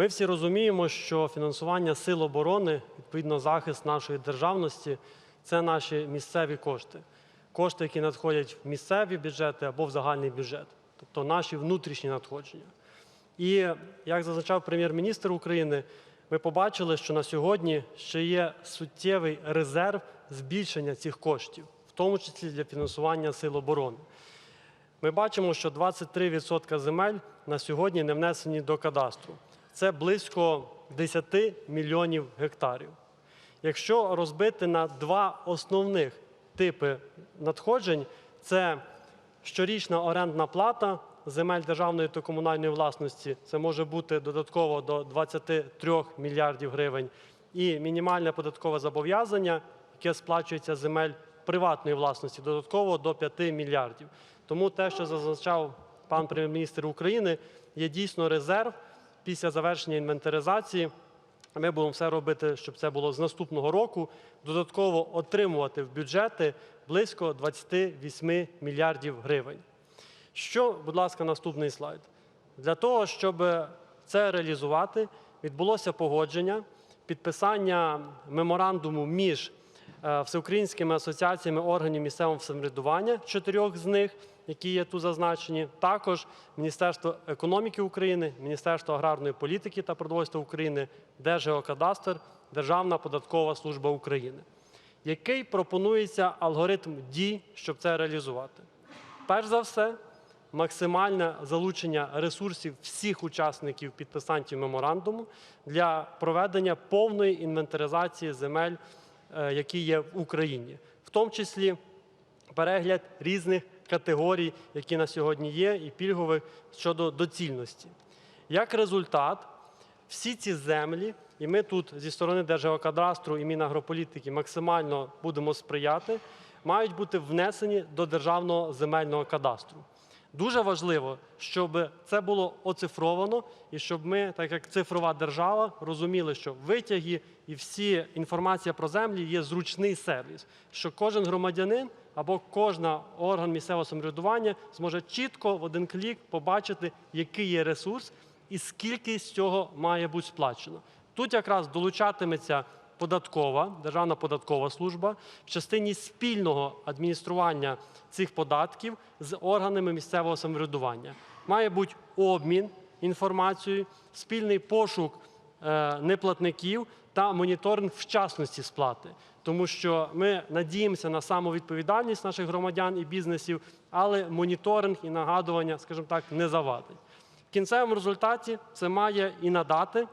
Ми всі розуміємо, що фінансування сил оборони, відповідно, захист нашої державності це наші місцеві кошти. Кошти, які надходять в місцеві бюджети або в загальний бюджет, тобто наші внутрішні надходження. І як зазначав прем'єр-міністр України, ми побачили, що на сьогодні ще є суттєвий резерв збільшення цих коштів, в тому числі для фінансування сил оборони. Ми бачимо, що 23% земель на сьогодні не внесені до кадастру. Це близько 10 мільйонів гектарів. Якщо розбити на два основних типи надходжень, це щорічна орендна плата земель державної та комунальної власності, це може бути додатково до 23 мільярдів гривень, і мінімальне податкове зобов'язання, яке сплачується земель приватної власності, додатково до 5 мільярдів. Тому те, що зазначав пан прем'єр-міністр України, є дійсно резерв після завершення інвентаризації. Ми будемо все робити, щоб це було з наступного року. Додатково отримувати в бюджети близько 28 мільярдів гривень. Що, будь ласка, наступний слайд. Для того, щоб це реалізувати, відбулося погодження, підписання меморандуму між всеукраїнськими асоціаціями органів місцевого самоврядування, чотирьох з них, які є тут зазначені, також Міністерство економіки України, Міністерство аграрної політики та продовольства України, Держгеокадастр, Державна податкова служба України. Який пропонується алгоритм дій, щоб це реалізувати? Перш за все, максимальне залучення ресурсів всіх учасників підписантів меморандуму для проведення повної інвентаризації земель, е, які є в Україні, в тому числі перегляд різних категорій, які на сьогодні є, і пільгових щодо доцільності. Як результат, всі ці землі, і ми тут зі сторони Держгеокадастру і Мінагрополітики максимально будемо сприяти, мають бути внесені до державного земельного кадастру. Дуже важливо, щоб це було оцифровано, і щоб ми, так як цифрова держава, розуміли, що витяги і всі інформація про землі є зручний сервіс, що кожен громадянин або кожна орган місцевого самоврядування зможе чітко в один клік побачити, який є ресурс і скільки з цього має бути сплачено. Тут якраз долучатиметься податкова, Державна податкова служба в частині спільного адміністрування цих податків з органами місцевого самоврядування. Має бути обмін інформацією, спільний пошук е, неплатників та моніторинг вчасності сплати. Тому що ми надіємося на самовідповідальність наших громадян і бізнесів, але моніторинг і нагадування, скажімо так, не завадить. В кінцевому результаті це має і надати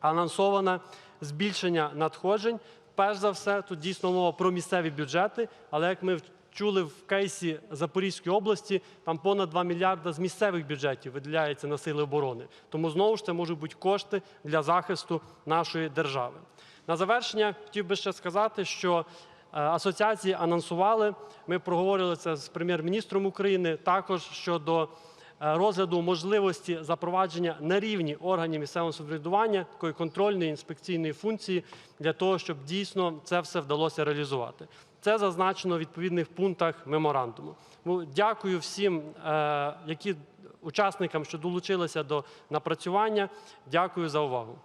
анонсоване збільшення надходжень. Перш за все, тут дійсно мова про місцеві бюджети, але як ми чули в кейсі Запорізької області, там понад 2 мільярда з місцевих бюджетів виділяється на сили оборони. Тому знову ж це можуть бути кошти для захисту нашої держави. На завершення хотів би ще сказати, що е, асоціації анонсували. Ми проговорили це з прем'єр-міністром України також щодо розгляду можливості запровадження на рівні органів місцевого самоврядування такої контрольної інспекційної функції для того, щоб дійсно це все вдалося реалізувати. Це зазначено в відповідних пунктах меморандуму. Дякую всім, е, які учасникам, що долучилися до напрацювання. Дякую за увагу.